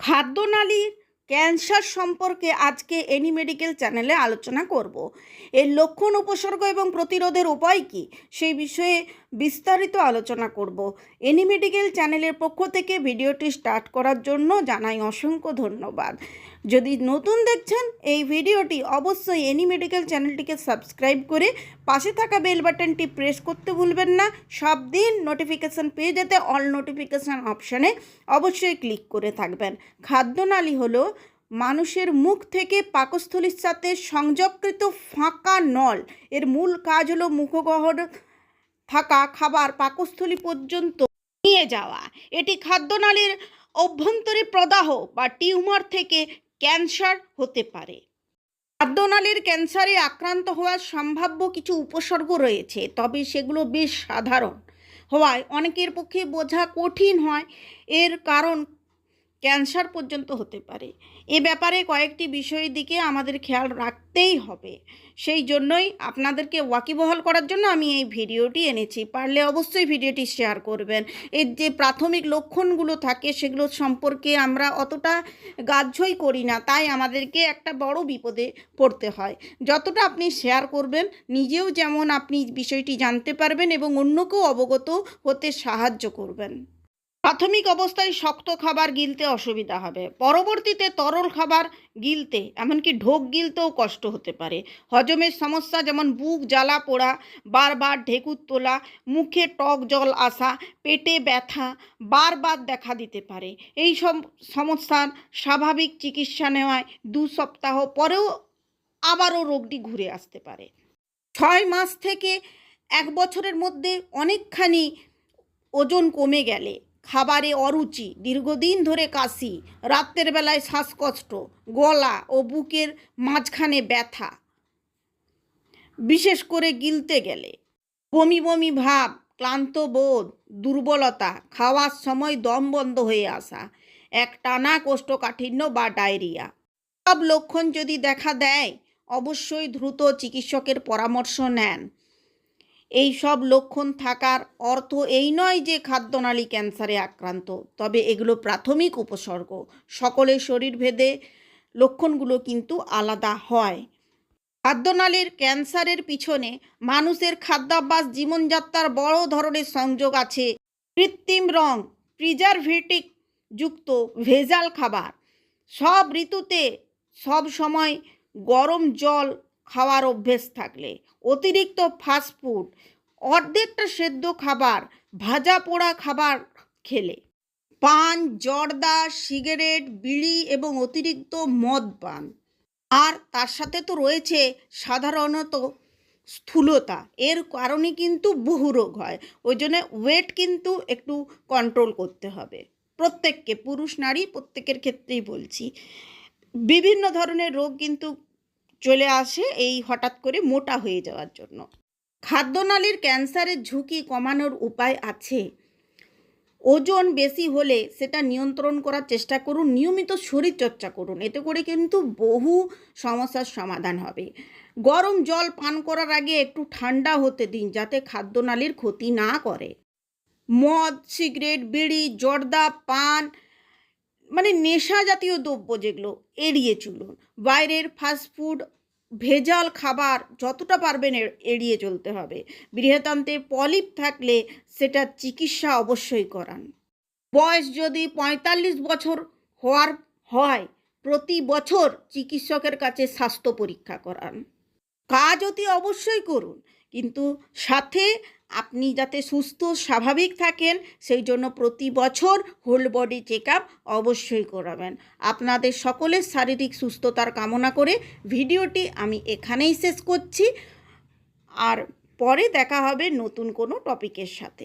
খাদ্যনালীর cancer সম্পর্কে আজকে any medical চ্যানেলে আলোচনা করব। এর লক্ষণ, উপসর্গ এবং প্রতিরোধের উপায় কী সেই বিষয়ে বিস্তারিত আলোচনা করব। এনি মেডিকেল চ্যানেলের পক্ষ থেকে ভিডিওটি স্টার্ট করার জন্য জানাই অসংখ্য ধন্যবাদ। যদি নতুন দেখছেন, এই ভিডিওটি অবশ্যই এনি মেডিকেল চ্যানেলটিকে সাবস্ক্রাইব করে পাশে থাকা বেল বাটনটি প্রেস করতে ভুলবেন না। সব দিন নোটিফিকেশান পেয়ে যেতে অল নোটিফিকেশান অপশানে অবশ্যই ক্লিক করে থাকবেন। খাদ্যনালী হলো মানুষের মুখ থেকে পাকস্থলীর সাথে সংযোগকৃত ফাঁকা নল। এর মূল কাজ হলো মুখগহ্বর থাকা, খাবার পাকস্থলী পর্যন্ত নিয়ে যাওয়া। এটি খাদ্যনালীর অভ্যন্তরে প্রদাহ বা টিউমার থেকে ক্যান্সার হতে পারে। খাদ্যনালীর ক্যান্সারে আক্রান্ত হওয়ার সম্ভাব্য কিছু উপসর্গ রয়েছে, তবে সেগুলো বেশ সাধারণ। হওয়ায় অনেকের পক্ষে বোঝা কঠিন হয়। এর কারণ ক্যান্সার পর্যন্ত হতে পারে। এ ব্যাপারে কয়েকটি বিষয়ের দিকে আমাদের খেয়াল রাখতেই হবে। সেই জন্যই আপনাদেরকে ওয়াকিবহাল করার জন্য আমি এই ভিডিওটি এনেছি। পারলে অবশ্যই ভিডিওটি শেয়ার করবেন। এর যে প্রাথমিক লক্ষণগুলো থাকে সেগুলো সম্পর্কে আমরা অতটা গ্রাহ্যই করি না। তাই আমাদেরকে একটা বড় বিপদে পড়তে হয়। যতটা আপনি শেয়ার করবেন, নিজেও যেমন আপনি বিষয়টি জানতে পারবেন এবং অন্যকেও অবগত হতে সাহায্য করবেন। প্রাথমিক অবস্থায় শক্ত খাবার গিলতে অসুবিধা হবে। পরবর্তীতে তরল খাবার গিলতে, এমনকি ঢোক গিলতেও কষ্ট হতে পারে। হজমের সমস্যা যেমন বুক জ্বালা পোড়া, বারবার ঢেকুর তোলা, মুখে টক জল আসা, পেটে ব্যথা বারবার দেখা দিতে পারে। এই সব সমস্যার স্বাভাবিক চিকিৎসা নেওয়ায় দু সপ্তাহ পরেও আবারও রোগটি ঘুরে আসতে পারে। ছয় মাস থেকে এক বছরের মধ্যে অনেকখানি ওজন কমে গেলে খাবারে অরুচি, দীর্ঘদিন ধরে কাশি, রাত্রের বেলায় শ্বাসকষ্ট, গলা ও বুকের মাঝখানে ব্যথা। বিশেষ করে গিলতে গেলে। বমি বমি ভাব, ক্লান্ত বোধ, দুর্বলতা, খাওয়ার সময় দম বন্ধ হয়ে আসা, এক টানা কোষ্ঠকাঠিন্য বা ডায়রিয়া। সব লক্ষণ যদি দেখা দেয়, অবশ্যই দ্রুত চিকিৎসকের পরামর্শ নেন। এই সব লক্ষণ থাকার অর্থ এই নয় যে খাদ্যনালী ক্যান্সারে আক্রান্ত। তবে এগুলো প্রাথমিক উপসর্গ। সকলের শরীরভেদে লক্ষণগুলো কিন্তু আলাদা হয়। খাদ্যনালীর ক্যান্সারের পিছনে মানুষের খাদ্যাভ্যাস, জীবনযাত্রার বড় ধরনের সংযোগ আছে। কৃত্রিম রং প্রিজারভেটিভ যুক্ত ভেজাল খাবার। সব ঋতুতে সব সময় গরম জল খাওয়ার অভ্যেস থাকলে। অতিরিক্ত ফাস্টফুড অর্ধেকটা সেদ্ধ খাবার, ভাজা পোড়া খাবার খেলে। পান, জর্দা, সিগারেট, বিড়ি এবং অতিরিক্ত মদ পান। আর তার সাথে তো রয়েছে সাধারণত স্থূলতা। এর কারণে কিন্তু বহু রোগ হয়। ওই জন্য ওয়েট কিন্তু একটু কন্ট্রোল করতে হবে। প্রত্যেককে, পুরুষ, নারী, প্রত্যেকের ক্ষেত্রেই বলছি। বিভিন্ন ধরনের রোগ কিন্তু চলে আসে এই হঠাৎ করে মোটা হয়ে যাওয়ার জন্য। খাদ্যনালীর ক্যান্সারের ঝুঁকি কমানোর উপায় আছে। ওজন বেশি হলে সেটা নিয়ন্ত্রণ করার চেষ্টা করুন, নিয়মিত শরীরচর্চা করুন, এতে করে কিন্তু বহু সমস্যার সমাধান হবে। গরম জল পান করার আগে একটু ঠান্ডা হতে দিন, যাতে খাদ্যনালীর ক্ষতি না করে। মদ, সিগারেট, বিড়ি, জর্দা, পান মানে নেশা জাতীয় দ্রব্য যেগুলো এড়িয়ে চলুন। বাইরের ফাস্টফুড ভেজাল খাবার যতটা পারবেন এড়িয়ে চলতে হবে। বৃহতান্তে পলিপ থাকলে সেটা চিকিৎসা অবশ্যই করান। বয়স যদি পঁয়তাল্লিশ বছর হওয়ার হয়, প্রতি বছর চিকিৎসকের কাছে স্বাস্থ্য পরীক্ষা করান। কাজ অতি অবশ্যই করুন, কিন্তু সাথে আপনি যাতে সুস্থ, স্বাভাবিক থাকেন, সেই জন্য প্রতি বছর হোল বডি চেক অবশ্যই করাবেন। আপনাদের সকলের শারীরিক সুস্থতার কামনা করে ভিডিওটি আমি এখানেই শেষ করছি। আর পরে দেখা হবে নতুন কোনো টপিকের সাথে।